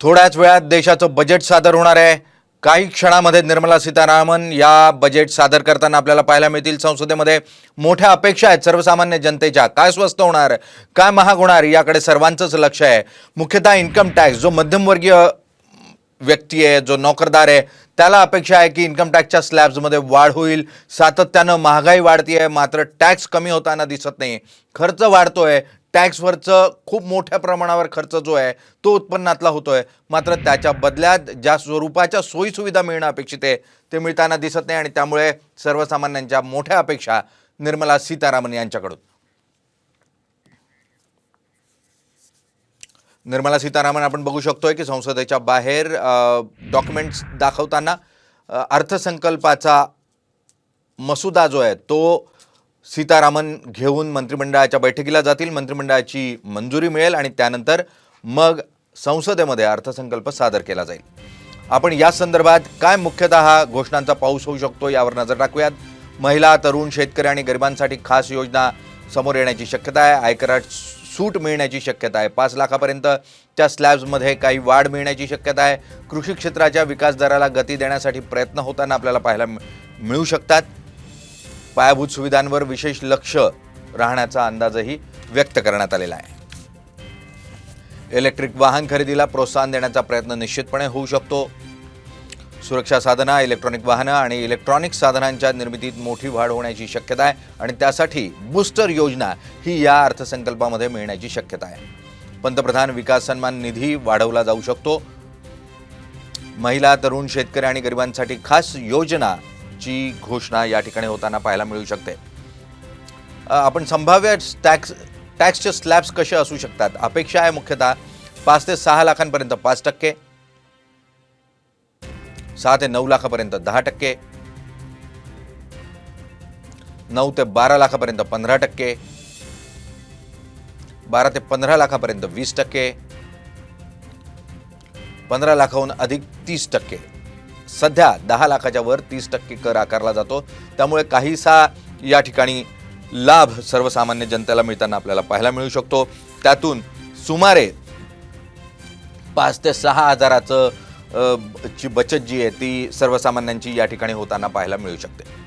थोड्याच वेळात देशाचं बजेट सादर होणार आहे. काही क्षणामध्ये निर्मला सीतारामन या बजेट सादर करताना आपल्याला पाहायला मिळतील. संसदेमध्ये मोठ्या अपेक्षा आहेत सर्वसामान्य जनतेच्या. काय स्वस्त होणार? काय महाग होणार? याकडे सर्वांचंच लक्ष आहे. मुख्यतः इन्कम टॅक्स जो मध्यमवर्गीय व्यक्ती आहे जो नोकरदार आहे त्याला अपेक्षा आहे की इन्कम टॅक्सच्या स्लॅब्समध्ये वाढ होईल. सातत्यानं महागाई वाढती आहे मात्र टॅक्स कमी होताना दिसत नाही. खर्च वाढतोय टॅक्सवरचं खूप मोठ्या प्रमाणावर खर्च जो आहे तो उत्पन्नातला होतो आहे मात्र त्याच्या बदल्यात ज्या स्वरूपाच्या सोयीसुविधा मिळणं अपेक्षित आहे ते मिळताना दिसत नाही आणि त्यामुळे सर्वसामान्यांच्या मोठ्या अपेक्षा निर्मला सीतारामन यांच्याकडून. निर्मला सीतारामन आपण बघू शकतोय की संसदेच्या बाहेर डॉक्युमेंट्स दाखवताना अर्थसंकल्पाचा मसुदा जो आहे तो सीतारामन घेऊन मंत्रिमंडळाच्या बैठकीला जातील. मंत्रिमंडळाची मंजुरी मिळेल आणि त्यानंतर मग संसदेमध्ये अर्थसंकल्प सादर केला जाईल. आपण या संदर्भात काय मुख्यतः घोषणांचा पाऊस होऊ शकतो यावर नजर टाकूयात. महिला तरुण शेतकरी आणि गरिबांसाठी खास योजना समोर येण्याची शक्यता आहे. आयकरात सूट मिळण्याची शक्यता आहे. पाच लाखापर्यंत त्या स्लॅब्समध्ये काही वाढ मिळण्याची शक्यता आहे. कृषी क्षेत्राच्या विकास दराला गती देण्यासाठी प्रयत्न होताना आपल्याला पाहायला मिळू शकतात. पायाभूत सुविधांवर विशेष लक्ष राहण्याचा अंदाजही व्यक्त करण्यात आलेला आहे. इलेक्ट्रिक वाहन खरेदीला प्रोत्साहन देण्याचा प्रयत्न निश्चितपणे होऊ शकतो. सुरक्षा साधनं इलेक्ट्रॉनिक वाहनं आणि इलेक्ट्रॉनिक साधनांच्या निर्मितीत मोठी वाढ होण्याची शक्यता आहे आणि त्यासाठी बूस्टर योजना ही या अर्थसंकल्पामध्ये मिळण्याची शक्यता आहे. पंतप्रधान विकास सन्मान निधी वाढवला जाऊ शकतो. महिला तरुण शेतकरी आणि गरिबांसाठी खास योजना ची घोषणा या ठिकाणी होताना पाहायला मिळू शकते. आपण संभाव्य टॅक्स टॅक्सचे स्लॅब्स कसे असू शकतात? अपेक्षा आहे मुख्यतः पाच ते सहा लाखांपर्यंत पाच टक्के सहा ते नऊ लाखापर्यंत दहा टक्के नऊ ते बारा लाखापर्यंत पंधरा टक्के बारा ते पंधरा लाखापर्यंत वीस टक्के पंधरा लाखाहून अधिक तीस टक्के. सध्या दहा लाखाच्या वर तीस टक्के कर आकारला जातो. त्यामुळे काहीसा या ठिकाणी लाभ सर्वसामान्य जनतेला मिळताना आपल्याला पाहायला मिळू शकतो. त्यातून सुमारे पाच ते सहा हजाराचं ची बचत जी आहे ती सर्वसामान्यांची या ठिकाणी होताना पाहायला मिळू शकते.